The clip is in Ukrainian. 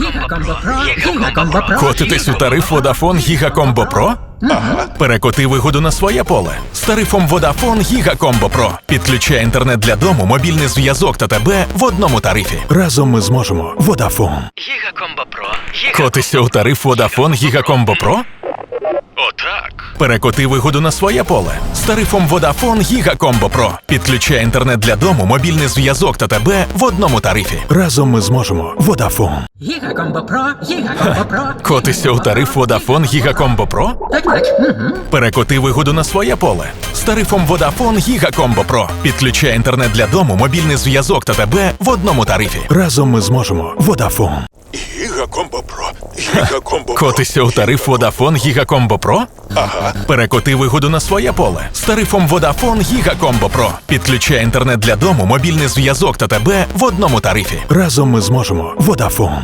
Гігакомбо Про, Гігакомбо у тариф Vodafone Гігакомбо Про? Ага. Перекоти вигоду на своє поле. З тарифом Vodafone Гігакомбо Про. Підключай інтернет для дому, мобільний зв'язок та тебе в одному тарифі. Разом ми зможемо. Vodafone. Гігакомбо Про. Котися у тариф Vodafone Гігакомбо Про? Отак. Перекоти вигоду на своє поле. З тарифом Vodafone Гігакомбо Про. Підключай інтернет для дому, мобільний зв'язок та тебе в одному тарифі. Разом ми зможемо. Vodafone. Гігакомбо Про, Гігакомбо Про. Котися у тариф Vodafone Гігакомбо Про? Так, так. Угу. Перекоти вигоду на своє поле. З тарифом Vodafone Гігакомбо Про. Підключай інтернет для дому, мобільний зв'язок та тебе в одному тарифі. Разом ми зможемо. Vodafone. Гігакомбо Про. Гігакомбо Про. Котися у тариф Водафон Гігакомбо Про? Ага. Перекоти вигоду на своє поле. З тарифом Водафон Гігакомбо Про. Підключай інтернет для дому, мобільний зв'язок та тебе в одному тарифі. Разом ми зможемо. Vodafone.